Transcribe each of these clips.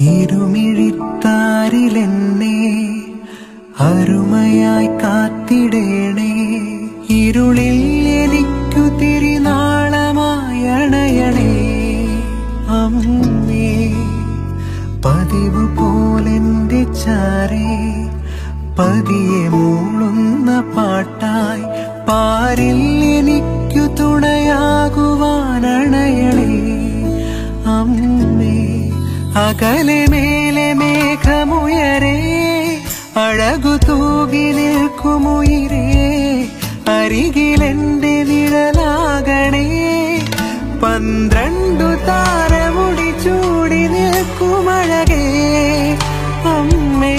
ഇരുമിഴിത്താരിലെന്നെ അരുമയായി കാത്തിടേണേ. ഇരുളിൽ എനിക്കു തിരിനാളമായണയണേ. അമ്മേ പതിവ് പോലെന്റെ ചാരേ പതിയെ മൂളുന്ന പാട്ടായി പാരിൽ എനിക്കു തുണയാകുവാനണയണേ. അമ്മേ അകലെ മേലെ മേഘമുയരേ അഴകു തൂകി നിൽക്കുമുയരേ അരികിലെന്റെ നിഴലാകണേ പന്ത്രണ്ടു താരമുടി ചൂടി നിൽക്കുമഴകേ അമ്മേ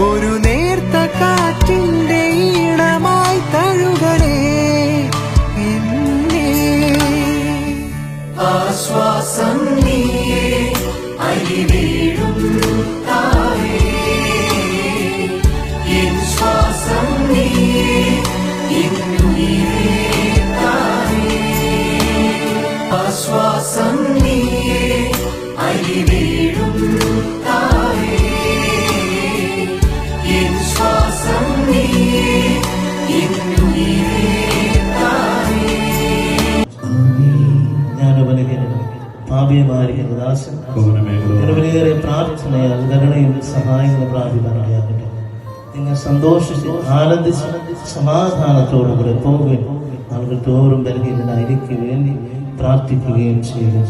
ഒരു നേർത്ത കാറ്റിന്റെ ഈണമായി തഴുകണേ എന്നെ. ആശ്വാസം നീയേ. അരിവീഴും തായേ എൻ ശ്വാസം നീയേ ആശ്വാസം നീയേ തായേ എൻ ശ്വാസം പാപിയമായിരിക്കുന്ന ദാസൻ പ്രാർത്ഥനയാൽ കരുണയും സഹായങ്ങളും പ്രാപിക്കാനിടയാകട്ടെ നിങ്ങൾ സന്തോഷിച്ച് ആനന്ദിച്ച് സമാധാനത്തോടുകൂടെ പോകുകയും ആളുകൾ തോറും ബലഹീനനായി വേണ്ടി പ്രാർത്ഥിക്കുകയും ചെയ്തു